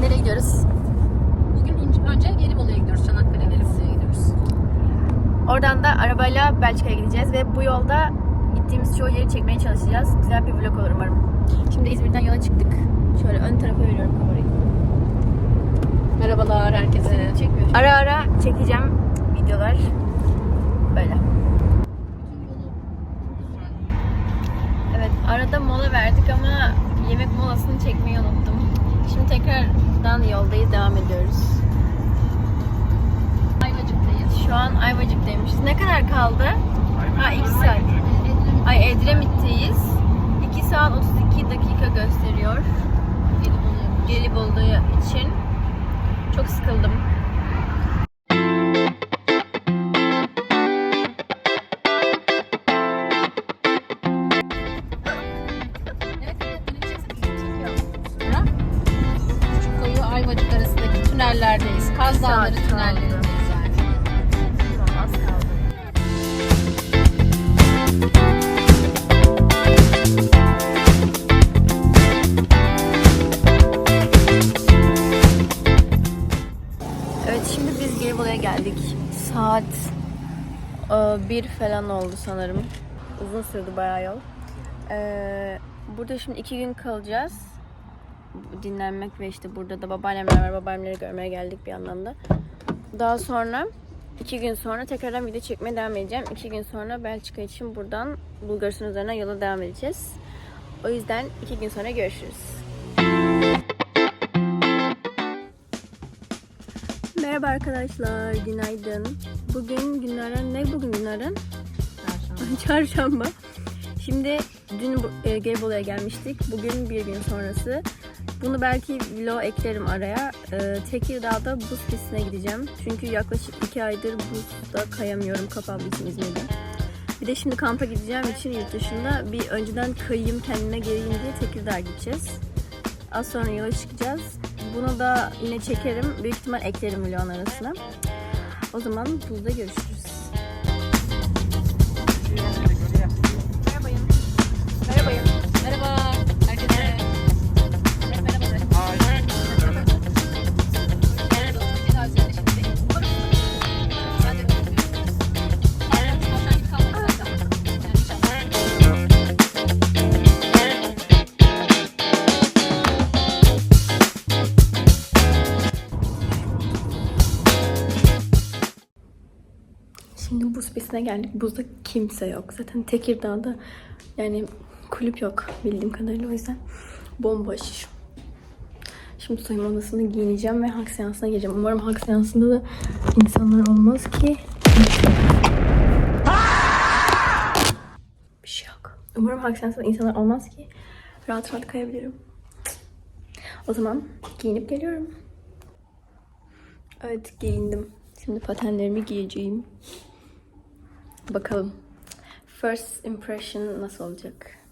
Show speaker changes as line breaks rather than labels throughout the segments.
Nereye gidiyoruz?
Bugün önce Gelibolu'ya gidiyoruz. Çanakkale Gelibolu'ya gidiyoruz.
Oradan da arabayla Belçika'ya gideceğiz ve bu yolda gittiğimiz çoğu yeri çekmeye çalışacağız. Güzel bir vlog olur umarım. Şimdi İzmir'den yola çıktık. Şöyle ön tarafa veriyorum kamerayı.
Merhabalar herkese.
Çekmiyor. Ara ara çekeceğim videolar. Böyle. Evet arada mola verdik ama yemek molasını çekmeyi unuttum. Şimdi tekrardan yoldayız devam ediyoruz.
Ayvacık'tayız.
Şu an Ayvacık'taymışız. Ne kadar kaldı? Ha 2 saat. Ay Edremit'teyiz. 2 saat 32 dakika gösteriyor. Gelibolu için. Çok sıkıldım.
Tünellerdeyiz. Kaz Dağları tünellerindeyiz.
Evet şimdi biz Gelibolu'ya geldik. Saat e, bir falan oldu sanırım. Uzun sürdü bayağı yol. E, burada şimdi iki gün kalacağız. Dinlenmek ve işte burada da babaannemler var. Babaannemleri görmeye geldik bir yandan da. Daha sonra iki gün sonra tekrardan video çekmeye devam edeceğim. İki gün sonra Belçika için buradan Bulgaristan üzerine yola devam edeceğiz. O yüzden iki gün sonra görüşürüz. Merhaba arkadaşlar, günaydın. Bugün günlerden ne bugün günlerden? Çarşamba. Şimdi dün e, Gelibolu'ya gelmiştik. Bugün bir gün sonrası. Bunu belki vlog eklerim araya. E, Tekirdağ'da buz pistine gideceğim. Çünkü yaklaşık iki aydır buzda kayamıyorum kapalı için İzmir'de. Bir de şimdi kampa gideceğim için yurt dışında bir önceden kayayım kendime geleyim diye Tekirdağ'a gideceğiz. Az sonra yola çıkacağız. Bunu da yine çekerim. Büyük ihtimal eklerim vlogun arasına. O zaman buzda görüşürüz. Pistine geldik. Buzda kimse yok. Zaten Tekirdağ'da yani kulüp yok bildiğim kadarıyla o yüzden bomboş. Şimdi soyunma odasında giyineceğim ve halk seansına gireceğim. Umarım halk seansında da insanlar olmaz ki. Bir şey yok. Umarım halk seansında insanlar olmaz ki rahat rahat kayabilirim. O zaman giyinip geliyorum. Evet giyindim. Şimdi patenlerimi giyeceğim. Bakalım. First impression nasıl olacak?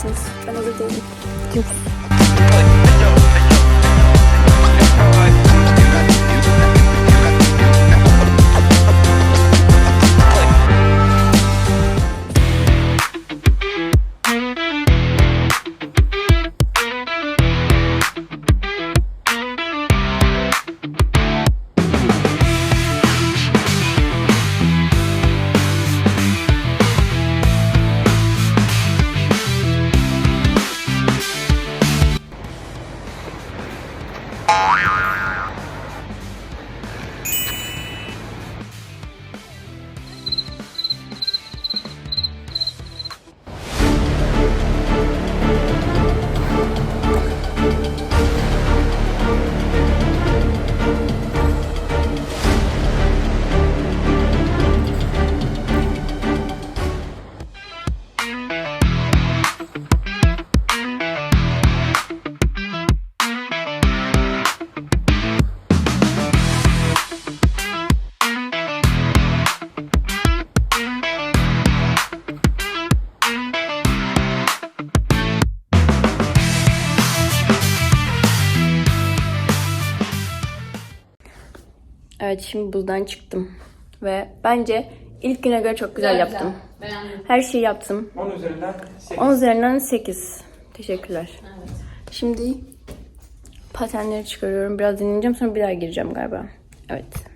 Até mais, nós, eu Bye. Evet şimdi buzdan çıktım. Ve bence ilk güne göre çok güzel, yaptım.
Beğendim.
Her şeyi yaptım.
10 üzerinden 8.
10 üzerinden 8. Teşekkürler.
Evet.
Şimdi patenleri çıkarıyorum. Biraz dinleneceğim sonra bir daha gireceğim galiba. Evet.